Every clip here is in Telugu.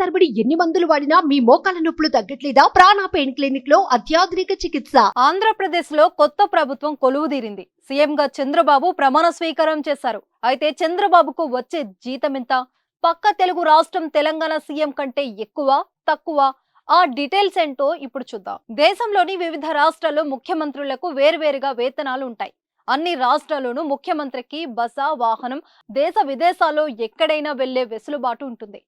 తరబడి ఎన్ని మందులు వాడినా మీ మోకాల నొప్పులు తగ్గట్లేదా? ప్రాణ పెయిన్ క్లినిక్లో అత్యాధునిక చికిత్స. ఆంధ్రప్రదేశ్లో కొత్త ప్రభుత్వం కొలువుదీరింది. సీఎంగా చంద్రబాబు ప్రమాణ స్వీకారం చేశారు. అయితే చంద్రబాబుకు వచ్చే జీతం ఎంత? పక్క తెలుగు రాష్ట్రం తెలంగాణ సీఎం కంటే ఎక్కువ తక్కువ? ఆ డీటెయిల్స్ ఏంటో ఇప్పుడు చూద్దాం. దేశంలోని వివిధ రాష్ట్రాల్లో ముఖ్యమంత్రులకు వేర్వేరుగా వేతనాలు ఉంటాయి. అన్ని రాష్ట్రాల్లోనూ ముఖ్యమంత్రికి బస వాహనం దేశ విదేశాల్లో ఎక్కడైనా వెళ్ళే వెసులుబాటు ఉంటుంది.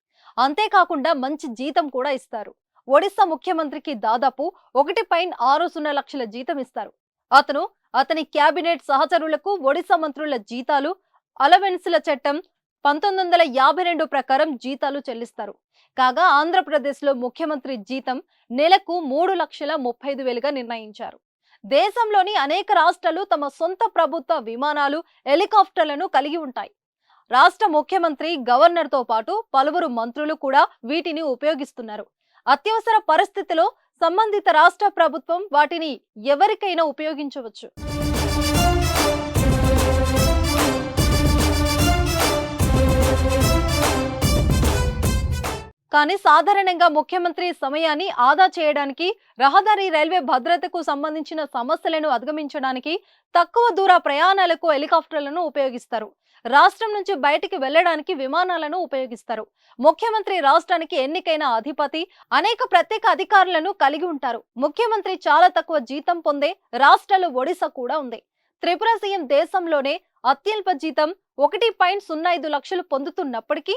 అంతేకాకుండా మంచి జీతం కూడా ఇస్తారు. ఒడిశా ముఖ్యమంత్రికి దాదాపు ఒకటి పాయింట్ ఆరు సున్నా లక్షల జీతం ఇస్తారు. అతను అతని క్యాబినెట్ సహచరులకు ఒడిశా మంత్రుల జీతాలు అలవెన్సుల చట్టం పంతొమ్మిది వందల యాభై రెండు ప్రకారం జీతాలు చెల్లిస్తారు. కాగా ఆంధ్రప్రదేశ్లో ముఖ్యమంత్రి జీతం నెలకు మూడు లక్షల ముప్పై ఐదు వేలుగా నిర్ణయించారు. దేశంలోని అనేక రాష్ట్రాలు తమ సొంత ప్రభుత్వ విమానాలు హెలికాప్టర్లను కలిగి ఉంటాయి. రాష్ట్ర ముఖ్యమంత్రి గవర్నర్తో పాటు పలువురు మంత్రులు కూడా వీటిని ఉపయోగిస్తున్నారు. అత్యవసర పరిస్థితిలో సంబంధిత రాష్ట్ర ప్రభుత్వం వాటిని ఎవరికైనా ఉపయోగించవచ్చు. కానీ సాధారణంగా ముఖ్యమంత్రి సమయాన్ని ఆదా చేయడానికి రహదారి రైల్వే భద్రతకు సంబంధించిన సమస్యలను అధిగమించడానికి తక్కువ దూర ప్రయాణాలకు హెలికాప్టర్లను ఉపయోగిస్తారు. రాష్ట్రం నుంచి బయటికి వెళ్ళడానికి విమానాలను ఉపయోగిస్తారు. ముఖ్యమంత్రి రాష్ట్రానికి ఎన్నికైన అధిపతి అనేక ప్రత్యేక అధికారులను కలిగి ఉంటారు. ముఖ్యమంత్రి చాలా తక్కువ జీతం పొందే రాష్ట్రాలు ఒడిశా కూడా ఉంది. త్రిపుర సీఎం దేశంలోనే అత్యల్ప జీతం ఒకటి పాయింట్ సున్నా ఐదు లక్షలు పొందుతున్నప్పటికీ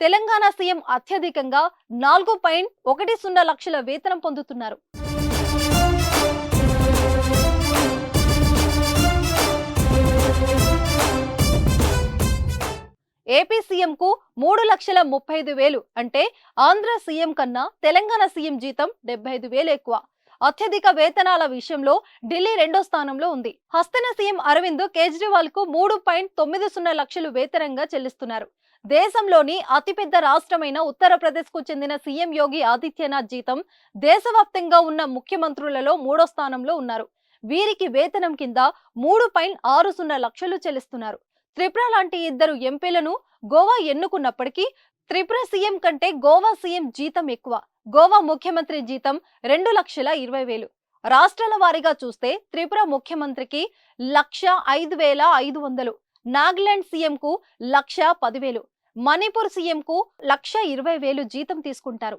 తెలంగాణ సీఎం అత్యధికంగా నాలుగు పాయింట్ ఒకటి సున్నా లక్షల వేతనం పొందుతున్నారు. ఏపీ సీఎం కు మూడు లక్షల ముప్పై ఐదు వేలు అంటే ఆంధ్ర సీఎం కన్నా తెలంగాణ సీఎం జీతం డెబ్బై ఐదు వేలు ఎక్కువ. అత్యధిక వేతనాల విషయంలో ఢిల్లీ రెండో స్థానంలో ఉంది. హస్తన సీఎం అరవింద్ కేజ్రీవాల్కు మూడు పాయింట్ తొమ్మిది సున్నా లక్షలు వేతనంగా చెల్లిస్తున్నారు. దేశంలోని అతిపెద్ద రాష్ట్రమైన ఉత్తరప్రదేశ్కు చెందిన సీఎం యోగి ఆదిత్యనాథ్ జీతం దేశవ్యాప్తంగా ఉన్న ముఖ్యమంత్రులలో మూడో స్థానంలో ఉన్నారు. వీరికి వేతనం కింద మూడు పాయింట్ ఆరు సున్నా లక్షలు చెల్లిస్తున్నారు. త్రిపుర లాంటి ఇద్దరు ఎంపీలను గోవా ఎన్నుకున్నప్పటికీ త్రిపుర సీఎం కంటే గోవా సీఎం జీతం ఎక్కువ. గోవా ముఖ్యమంత్రి జీతం రెండు లక్షల ఇరవై వేలు. రాష్ట్రాల వారీగా చూస్తే త్రిపుర ముఖ్యమంత్రికి లక్ష ఐదు వేల ఐదు వందలు. నాగాలాండ్ సీఎం కు లక్ష పదివేలు మణిపూర్ సీఎం కు లక్ష ఇరవై వేలు జీతం తీసుకుంటారు.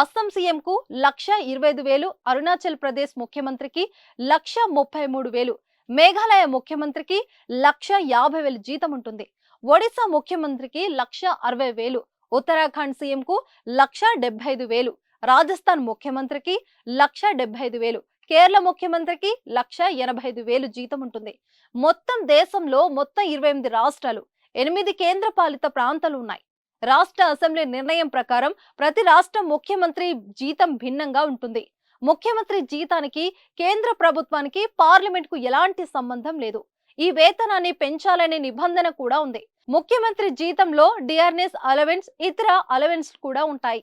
అస్సాం సీఎం కు లక్ష ఇరవై ఐదు వేలు అరుణాచల్ ప్రదేశ్ ముఖ్యమంత్రికి లక్ష ముప్పై మూడు వేలు మేఘాలయ ముఖ్యమంత్రికి లక్ష యాభై వేలు జీతం ఉంటుంది. ఒడిశా ముఖ్యమంత్రికి లక్ష అరవై వేలు ఉత్తరాఖండ్ సీఎం కు లక్ష డెబ్బై ఐదు వేలు రాజస్థాన్ ముఖ్యమంత్రికి లక్ష ఐదు వేలు కేరళ ముఖ్యమంత్రికి లక్ష ఎనభై ఐదు వేలు జీతం ఉంటుంది. మొత్తం దేశంలో మొత్తం ఇరవై ఎనిమిది రాష్ట్రాలు ఎనిమిది కేంద్రపాలిత ప్రాంతాలు ఉన్నాయి. రాష్ట్ర అసెంబ్లీ నిర్ణయం ప్రకారం ప్రతి రాష్ట్ర ముఖ్యమంత్రి జీతం భిన్నంగా ఉంటుంది. ముఖ్యమంత్రి జీతానికి కేంద్ర ప్రభుత్వానికి పార్లమెంట్కు ఎలాంటి సంబంధం లేదు. ఈ వేతనాన్ని పెంచాలనే నిబంధన కూడా ఉంది. ముఖ్యమంత్రి జీతంలో డిఆర్ఎస్ అలవెన్స్ ఇతర అలవెన్స్ కూడా ఉంటాయి.